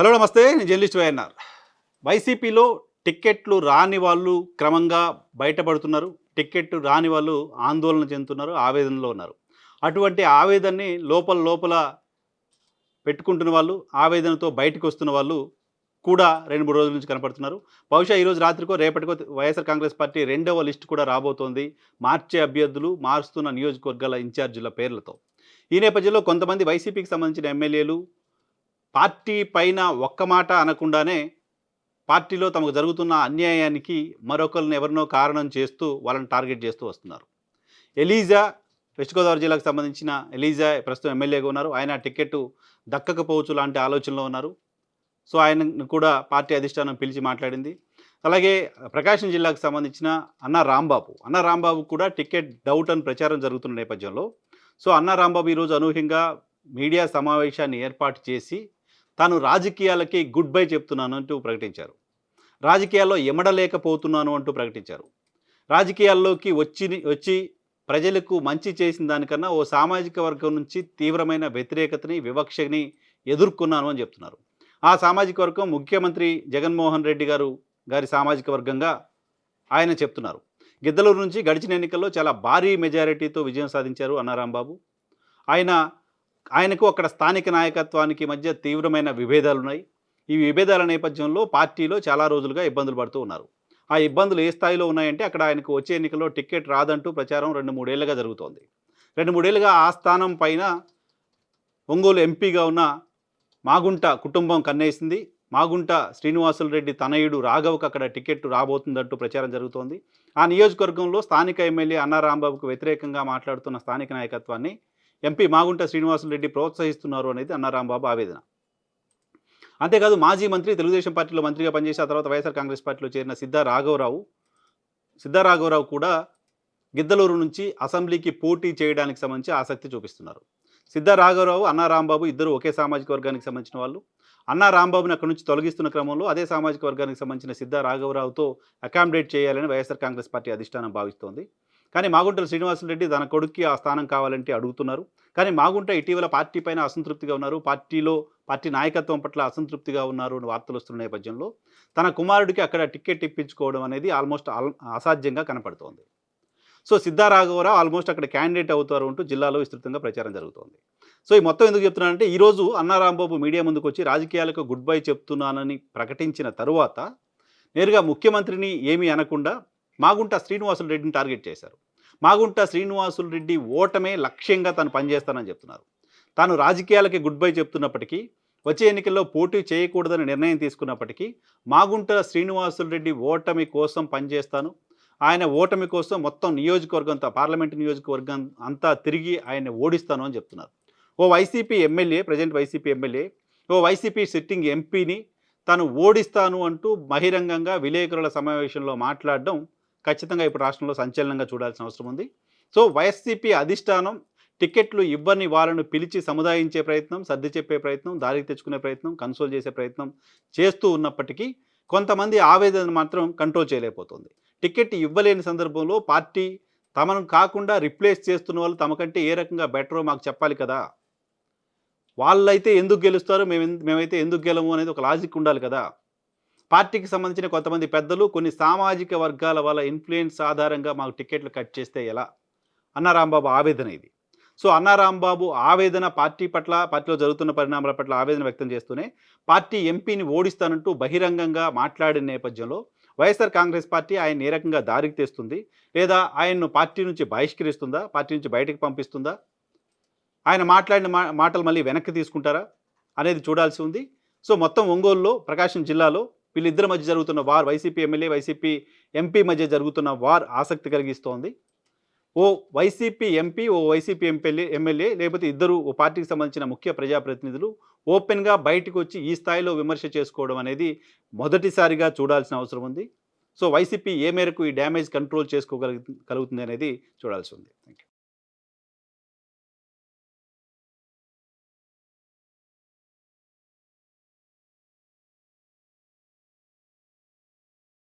Hello నమస్తే. నేను journalist YNR వైసీపీలో టిక్కెట్లు రాని వాళ్ళు క్రమంగా బయటపడుతున్నారు. టిక్కెట్ రాని వాళ్ళు ఆందోళన చెందుతున్నారు ఆవేదనలో ఉన్నారు. అటువంటి ఆవేదనని లోపల లోపల పెట్టుకుంటున్న వాళ్ళు ఆవేదనతో బయటకు వస్తున్న వాళ్ళు కూడా రెండు మూడు రోజుల నుంచి కనపడుతున్నారు. బహుశా ఈరోజు రాత్రికో రేపటికో వైఎస్ఆర్ కాంగ్రెస్ పార్టీ రెండవ లిస్టు కూడా రాబోతోంది. మార్చే అభ్యర్థులు మారుస్తున్న నియోజకవర్గాల ఇన్ఛార్జీల పేర్లతో. ఈ నేపథ్యంలో కొంతమంది వైసీపీకి సంబంధించిన ఎమ్మెల్యేలు పార్టీ పైన ఒక్క మాట అనకుండానే పార్టీలో తమకు జరుగుతున్న అన్యాయానికి మరొకరిని ఎవరినో కారణం చేస్తూ వాళ్ళని టార్గెట్ చేస్తూ వస్తున్నారు. ఎలీజా వెస్ట్ గోదావరి జిల్లాకు సంబంధించిన ఎలీజా ప్రస్తుతం ఎమ్మెల్యేగా ఉన్నారు. ఆయన టికెట్ దక్కకపోవచ్చు లాంటి ఆలోచనలో ఉన్నారు. సో ఆయన కూడా పార్టీ అధిష్టానం పిలిచి మాట్లాడింది. అలాగే ప్రకాశం జిల్లాకు సంబంధించిన అన్న రాంబాబు. అన్న రాంబాబు కూడా టికెట్ డౌట్ అని ప్రచారం జరుగుతున్న నేపథ్యంలో. సో అన్న రాంబాబు ఈరోజు అనూహ్యంగా మీడియా సమావేశాన్ని ఏర్పాటు చేసి తాను రాజకీయాలకి గుడ్ బై చెప్తున్నాను అంటూ ప్రకటించారు. రాజకీయాల్లో ఎమడలేకపోతున్నాను అంటూ ప్రకటించారు. రాజకీయాల్లోకి వచ్చి వచ్చి ప్రజలకు మంచి చేసిన దానికన్నా ఓ సామాజిక వర్గం నుంచి తీవ్రమైన వ్యతిరేకతని వివక్షని ఎదుర్కొన్నాను అని చెప్తున్నారు. ఆ సామాజిక వర్గం ముఖ్యమంత్రి జగన్మోహన్ రెడ్డి గారు గారి సామాజిక వర్గంగా ఆయన చెప్తున్నారు. గిద్దలూరు నుంచి గడిచిన ఎన్నికల్లో చాలా భారీ మెజారిటీతో విజయం సాధించారు అన్నారాంబాబు. ఆయన ఆయనకు అక్కడ స్థానిక నాయకత్వానికి మధ్య తీవ్రమైన విభేదాలు ఉన్నాయి ఈ విభేదాల నేపథ్యంలో పార్టీలో చాలా రోజులుగా ఇబ్బందులు పడుతూ ఉన్నారు. ఆ ఇబ్బందులు ఏ స్థాయిలో ఉన్నాయంటే అక్కడ ఆయనకు వచ్చే ఎన్నికల్లో టికెట్ రాదంటూ ప్రచారం రెండు మూడేళ్ళుగా జరుగుతోంది. రెండు మూడేళ్ళుగా ఆ స్థానం పైన ఒంగోలు ఎంపీగా ఉన్న మాగుంట కుటుంబం కన్నేసింది. మాగుంట శ్రీనివాసులు రెడ్డి తనయుడు రాఘవ్కి అక్కడ టికెట్ రాబోతుందంటూ ప్రచారం జరుగుతోంది. ఆ నియోజకవర్గంలో స్థానిక ఎమ్మెల్యే అన్నారాంబాబుకు వ్యతిరేకంగా మాట్లాడుతున్న స్థానిక నాయకత్వాన్ని ఎంపీ మాగుంట శ్రీనివాసులు రెడ్డి ప్రోత్సహిస్తున్నారు అనేది అన్నారాంబాబు ఆవేదన. అంతేకాదు మాజీ మంత్రి తెలుగుదేశం పార్టీలో మంత్రిగా పనిచేసి ఆ తర్వాత వైఎస్ఆర్ కాంగ్రెస్ పార్టీలో చేరిన సిద్ధా రాఘవరావు సిద్ధా రాఘవరావు కూడా గిద్దలూరు నుంచి అసెంబ్లీకి పోటీ చేయడానికి సంబంధించి ఆసక్తి చూపిస్తున్నారు. సిద్ధా రాఘవరావు అన్నా రాంబాబు ఇద్దరు ఒకే సామాజిక వర్గానికి సంబంధించిన వాళ్ళు. అన్నా రాంబాబుని అక్కడి నుంచి తొలగిస్తున్న క్రమంలో అదే సామాజిక వర్గానికి సంబంధించిన సిద్ధా రాఘవరావుతో అకామిడేట్ చేయాలని వైఎస్ఆర్ కాంగ్రెస్ పార్టీ అధిష్టానం భావిస్తోంది. కానీ మాగుంట శ్రీనివాసరెడ్డి తన కొడుక్కి ఆ స్థానం కావాలంటే అడుగుతున్నారు. కానీ మాగుంట ఇటీవల పార్టీ పైన అసంతృప్తిగా ఉన్నారు. పార్టీలో పార్టీ నాయకత్వం పట్ల అసంతృప్తిగా ఉన్నారు అని వార్తలు వస్తున్న నేపథ్యంలో తన కుమారుడికి అక్కడ టికెట్ ఇప్పించుకోవడం అనేది ఆల్మోస్ట్ అసాధ్యంగా కనపడుతోంది. సో సిద్ధారాఘవరావు ఆల్మోస్ట్ అక్కడ క్యాండిడేట్ అవుతారు అంటూ జిల్లాలో విస్తృతంగా ప్రచారం జరుగుతోంది. సో ఈ మొత్తం ఎందుకు చెప్తున్నానంటే ఈరోజు అన్నారాంబాబు మీడియా ముందుకు వచ్చి రాజకీయాలకు గుడ్ బై చెప్తున్నానని ప్రకటించిన తరువాత నేరుగా ముఖ్యమంత్రిని ఏమీ అనకుండా మాగుంట శ్రీనివాసులు రెడ్డిని టార్గెట్ చేశారు. మాగుంట శ్రీనివాసులు రెడ్డి ఓటమే లక్ష్యంగా తను పనిచేస్తానని చెప్తున్నారు. తాను రాజకీయాలకి గుడ్ బై చెప్తున్నప్పటికీ వచ్చే ఎన్నికల్లో పోటీ చేయకూడదని నిర్ణయం తీసుకున్నప్పటికీ మాగుంట శ్రీనివాసులు రెడ్డి ఓటమి కోసం పనిచేస్తాను. ఆయన ఓటమి కోసం మొత్తం నియోజకవర్గంతో పార్లమెంటు నియోజకవర్గం అంతా తిరిగి ఆయన ఓడిస్తాను అని చెప్తున్నారు. ఓ YCP MLA present YCP MLA ఓ వైసీపీ సిట్టింగ్ ఎంపీని తాను ఓడిస్తాను అంటూ బహిరంగంగా విలేకరుల సమావేశంలో మాట్లాడడం ఖచ్చితంగా ఇప్పుడు రాష్ట్రంలో సంచలనంగా చూడాల్సిన అవసరం ఉంది. సో వైఎస్సీపీ అధిష్టానం టికెట్లు ఇవ్వని వాళ్ళను పిలిచి సముదాయించే ప్రయత్నం సర్ది చెప్పే ప్రయత్నం దారికి తెచ్చుకునే ప్రయత్నం కన్సోల్ చేసే ప్రయత్నం చేస్తూ ఉన్నప్పటికీ కొంతమంది ఆవేదన మాత్రం కంట్రోల్ చేయలేకపోతుంది. టికెట్ ఇవ్వలేని సందర్భంలో పార్టీ తమను కాకుండా రిప్లేస్ చేస్తున్న వాళ్ళు తమకంటే ఏ రకంగా బెటరో మాకు చెప్పాలి కదా. వాళ్ళైతే ఎందుకు గెలుస్తారో మేము మేమైతే ఎందుకు గెలము అనేది ఒక లాజిక్ ఉండాలి కదా. పార్టీకి సంబంధించిన కొంతమంది పెద్దలు కొన్ని సామాజిక వర్గాల వల్ల ఇన్ఫ్లుయెన్స్ ఆధారంగా మాకు టికెట్లు కట్ చేస్తే ఎలా? అన్నారాంబాబు ఆవేదన ఇది. సో అన్నారాంబాబు ఆవేదన పార్టీ పట్ల పార్టీలో జరుగుతున్న పరిణామాల పట్ల ఆవేదన వ్యక్తం చేస్తూనే పార్టీ ఎంపీని ఓడిస్తానంటూ బహిరంగంగా మాట్లాడిన నేపథ్యంలో వైఎస్ఆర్ కాంగ్రెస్ పార్టీ ఆయన ఏ రకంగా దారికి తెస్తుంది? లేదా ఆయన్ను పార్టీ నుంచి బహిష్కరిస్తుందా? పార్టీ నుంచి బయటకు పంపిస్తుందా? ఆయన మాట్లాడిన మాటలు మళ్ళీ వెనక్కి తీసుకుంటారా? అనేది చూడాల్సి ఉంది. సో మొత్తం ఒంగోలులో ప్రకాశం జిల్లాలో వీళ్ళిద్దరి మధ్య జరుగుతున్న war YCP MLA YCP MP మధ్య జరుగుతున్న వార్ ఆసక్తి కలిగిస్తోంది. ఓ వైసీపీ ఎంపీ ఓ వైసీపీ ఎంపీఎల్ఏ ఎమ్మెల్యే లేకపోతే ఇద్దరు ఓ పార్టీకి సంబంధించిన ముఖ్య ప్రజాప్రతినిధులు ఓపెన్గా బయటకు వచ్చి ఈ స్థాయిలో విమర్శ చేసుకోవడం అనేది మొదటిసారిగా చూడాల్సిన అవసరం ఉంది. సో వైసీపీ ఏ మేరకు ఈ డ్యామేజ్ కంట్రోల్ చేసుకోగలుగు కలుగుతుంది అనేది చూడాల్సి ఉంది. Thank you